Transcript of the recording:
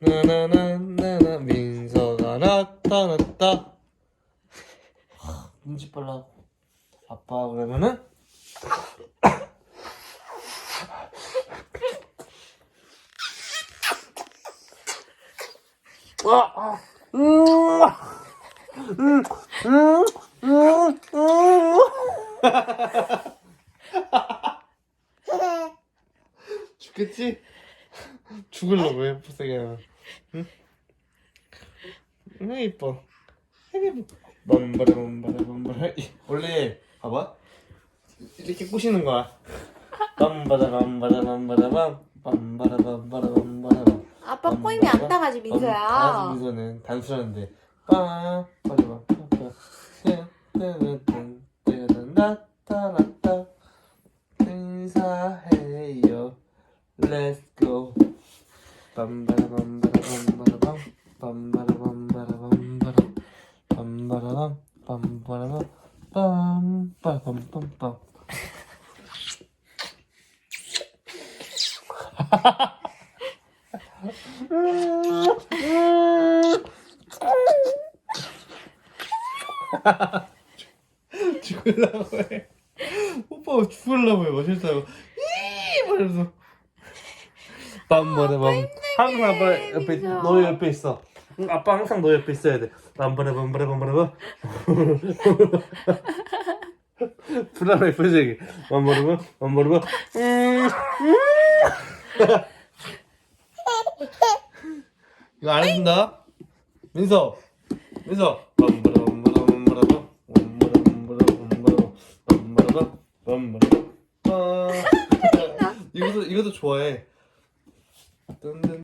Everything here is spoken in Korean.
나나나나 민서가 나타났다 눈치 빨라 아빠 그러면은 아, 아, 음, 음, 음, 음, 음. 죽겠지? 죽을라고 해, 부세게. 응? 응, 이뻐. 되게 맘바라 맘바라 맘바라. 이, 원래 봐봐. 이렇게 꼬시는 거야. 맘. 아빠 꼬임이 안 따가지 아, 민서야. 민서는 단수라는데 빠 빨리 와. 뜨는 나타났다. 인사해요. Let's go. 빰바라 빰바라 빰바라 빰. 빰바라 빰바라 빰바라. 빰바라 빰. 빰바라 빰. 빰. 빰빰 빰. 죽을라고 해. 오빠가 죽을라고 해. 멋있다고. 이 말면서. 빰바라밤. 항상 아빠 옆에. 너 옆에 있어. 응, 아빠 항상 너 옆에 있어야 돼. 빰바라밤 바라밤 불안해 표정이. 빰바라밤 빰바라밤. 음. 이거 안 해준다. 민서. 민서. 빰바라밤 바라밤 바라밤. 빰바라밤 바라밤 바라밤. 빰바라밤 빰바라밤 빰. 이것도 이것도 좋아해.